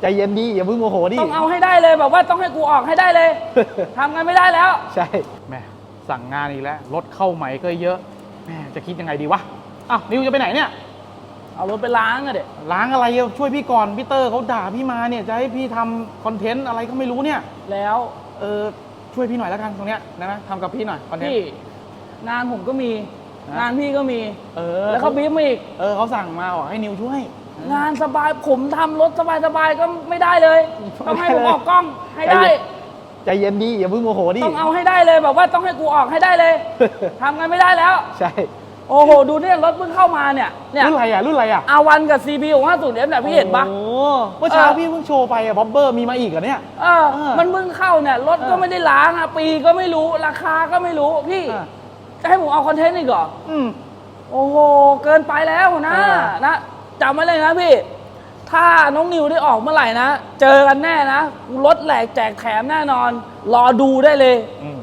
ใจเย็นดีอย่าเพิ่งโมโหดิต้องเอาให้ได้เลยแบบว่าต้องให้กูออกให้ได้เลย ทำกันไม่ได้แล้ว ใช่แหม่สั่งงานอีกแล้วรถเข้าใหม่ก็เยอะแหม่จะคิดยังไงดีวะอ้าวนิวจะไปไหนเนี่ย เอารถไปล้างอะเด็กล้างอะไรอะช่วยพี่ก่อนพี่เตอร์เขาด่าพี่มาเนี่ยจะให้พี่ทำคอนเทนต์อะไรก็ไม่รู้เนี่ย แล้วเออช่วยพี่หน่อยแล้วกันตรงเนี้ยนะนะทำกับพี่หน่อยคอนเทนพี่ต์ งานผมก็มี ฮะ งานพี่ก็มี เออแล้วเขาบีบมาอีกเออเขาสั่งมาบอกให้นิวช่วยงานสบายผมทำรถสบายๆก็ไม่ได้เลยต้องให้ผมออกกล้องให้ได้ ใจเย็นดีอย่าเพิ่งโมโหดิ ต้องเอาให้ได้เลยแบบว่าต้องให้กูออกให้ได้เลยทำกันไม่ได้แล้ว ใช่โอ้โห ดูเนี่ยรถเพิ่งเข้ามาเนี่ยเนี่ยรุ่นอะไรอะรุ่นอะไรอะอาวันกับ CB ของ50เนี่ยเนี่ยพี่เห็นปะ โอ้โหเมื่อเช้าเออ พี่เพิ่งโชว์ไปอะบ๊อบเบอร์มีมาอีกเหรอเนี่ย เออเออมันเพิ่งเข้าเนี่ยรถก็เออไม่ได้ล้างอะปีก็ไม่รู้ราคาก็ไม่รู้พี่อะ จะให้ผมเอาคอนเทนต์อีกเหรอ อืม โอ้โห เกินไปแล้วนะเออ นะ จำไว้เลยนะพี่ ถ้าน้องนิวได้ออกเมื่อไหร่นะ เจอกันแน่นะ รถแหลกแจกแถมแน่นอน รอดูได้เลย อืม